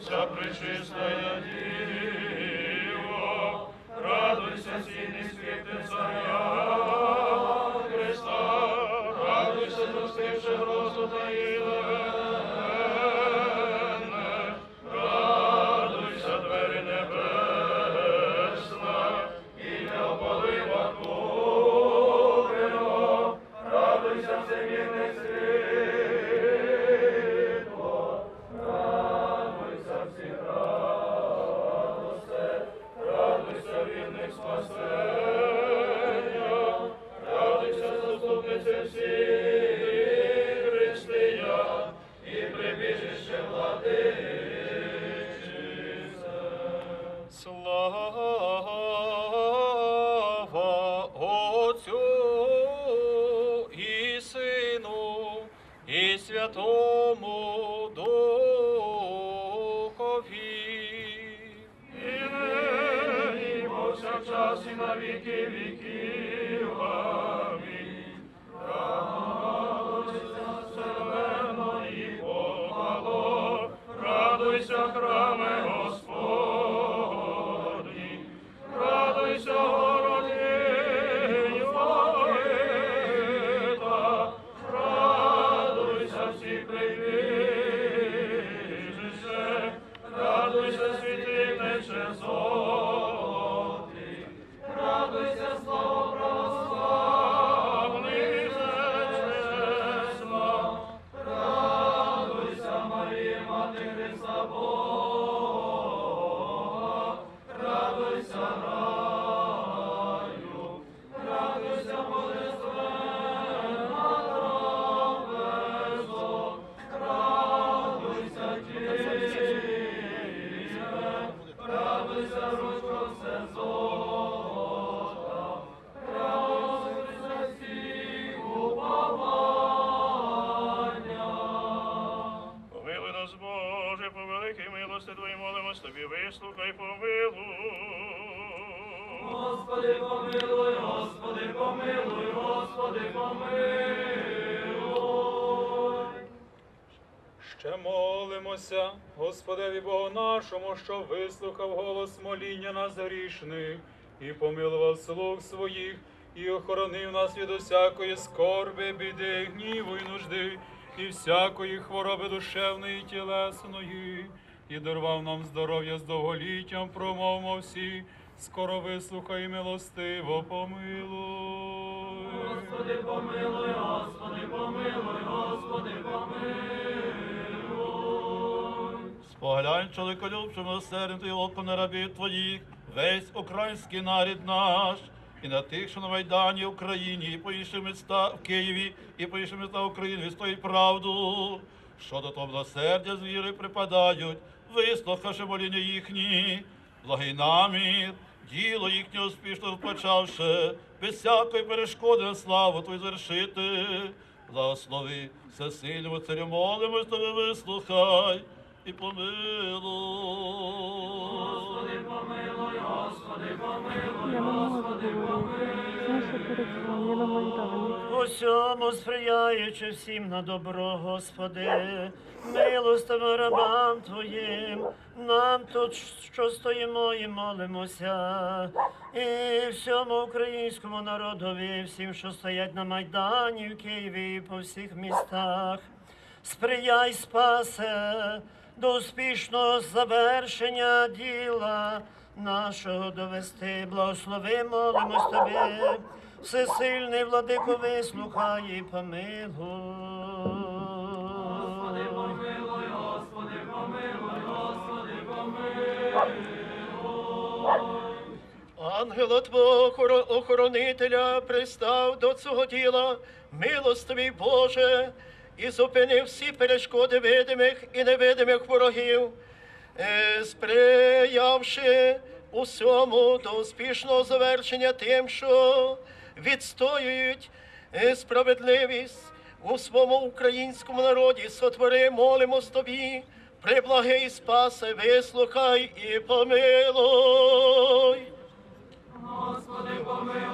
вся пречистая Діво, радуйся, сіни світи царя Христа, радуйся, застивши грозу та Слава Отцю і Сину, і Святому Духові. І нині, повсякчас, і на віки віків. Амінь. Радуйся, помало, радуйся, храме There's Тобі, вислухай, помилуй. Господи, помилуй, Господи, помилуй, Господи, помилуй. Ще молимося, Господеві Богу нашому, що вислухав голос моління нас грішних і помилував слуг своїх, і охоронив нас від усякої скорби, біди, гніву і нужди, і всякої хвороби душевної і тілесної, і дарував нам здоров'я з довголіттям, промовмо всі, скоро вислухай і милостиво помилуй. Господи, помилуй, Господи, помилуй, Господи, помилуй. Споглянь, чоловіколюбче милосердям Твій око на рабів Твоїх, весь український нарід наш, і на тих, що на Майдані в Україні, і по інших містах в Києві, і по інших містах України відстоїть правду, що до того милосердя з вірою припадають, вислухавши моління їхні, благий намір, діло їхнє успішно розпочавши, без всякої перешкоди славу Твою звершити. Благослови всесильному царю, молимось тобі, вислухай і помилуй. Помилуй, Господи, помилуй, перед я на Майдані. Усьому сприяючи всім на добро, Господи, милостиво рабам Твоїм, нам тут, що стоїмо і молимося, і всьому українському народові, всім, що стоять на Майдані, в Києві і по всіх містах. Сприяй, спасе, до успішного завершення діла нашого довести. Благослови, молимось тобі, всесильний владико, вислухай і помилуй. Господи, помилуй, Господи, помилуй, Господи, помилуй. Ангела Твого охоронителя пристав до цього діла, милостивий Боже, і зупинив всі перешкоди видимих і невидимих ворогів, е, сприявши усьому до успішного завершення тим, що відстоюють е, справедливість у своєму українському народі. Сотвори, молимось тобі, приблагий спасе, вислухай і помилуй. Господи, помилуй.